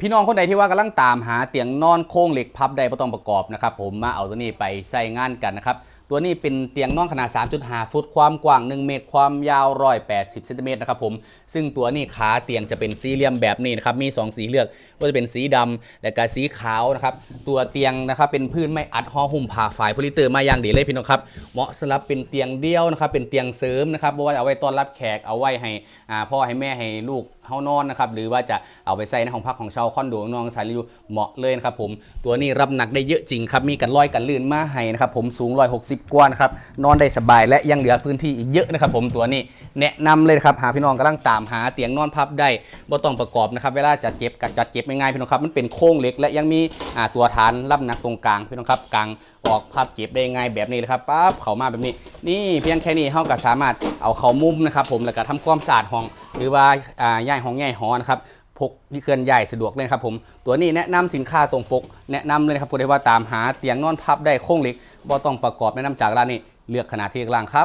พี่น้องคนใดที่ว่ากำลังตามหาเตียงนอนโค้งเหล็กพับใดบ่ต้องประกอบนะครับผมมาเอาตัวนี้ไปใส่งานกันนะครับตัวนี้เป็นเตียงนอนขนาด 3.5 ฟุต ความกว้าง 1 เมตร ความยาว 180 เซนติเมตรนะครับผม ซึ่งตัวนี้ขาเตียงจะเป็นสี่เหลี่ยมแบบนี้นะครับ มี 2 สีเลือกก็จะเป็นสีดำและก็สีขาวนะครับ ตัวเตียงนะครับเป็นพื้นไม้อัดห่อหุ้มผ่าฝายโพลิเตอร์มาอย่างดีเลยพี่น้องครับ เหมาะสำหรับเป็นเตียงเดี่ยวนะครับ เป็นเตียงเสริมนะครับว่าจะเอาไว้ต้อนรับแขก เอาไว้ให้อ่าพ่อให้แม่ให้ลูก เฮานอนนะครับหรือว่าจะเอาไปใส่ในห้องพักของชาวคอนโดน้องสายรีวิวเหมาะเลยนะครับผมตัวนี้รับหนักได้เยอะจริงครับมีกันลอยกันลื่นมาให้นะครับผมสูง 160 กว่านะครับนอนได้สบายและยังเหลือพื้นที่อีกเยอะนะครับผมตัวนี้แนะนำเลยครับหาพี่น้องกำลังตามหาเตียงนอนพับได้บ่ต้องประกอบนะครับเวลาจัดเจ็บกับจัดเจ็บง่ายๆพี่น้องครับมันเป็นโครงเล็ก และยังมีตัวฐานรับหนักตรงกลางพี่น้องครับกลางออกพับเก็บได้ง่ายแบบนี้เลยครับปั๊บเข้ามาแบบนี้ นี่เพียงแค่นี้เฮาก็สามารถเอาเข้ามุมนะครับผมแล้วก็ทำความสะอาดห้อง หรือว่าอ่าย่ายห้องย้ายหอนะครับพกที่เคลื่อนย้ายสะดวกเลยครับผมตัวนี้แนะนำสินค้าตรงปก แนะนำเลยครับผู้ใดว่าตามหาเตียงนอนพับได้โค้งเหล็กบ่ต้องประกอบแนะนำจากร้านนี้เลือกขนาดที่กลางครับ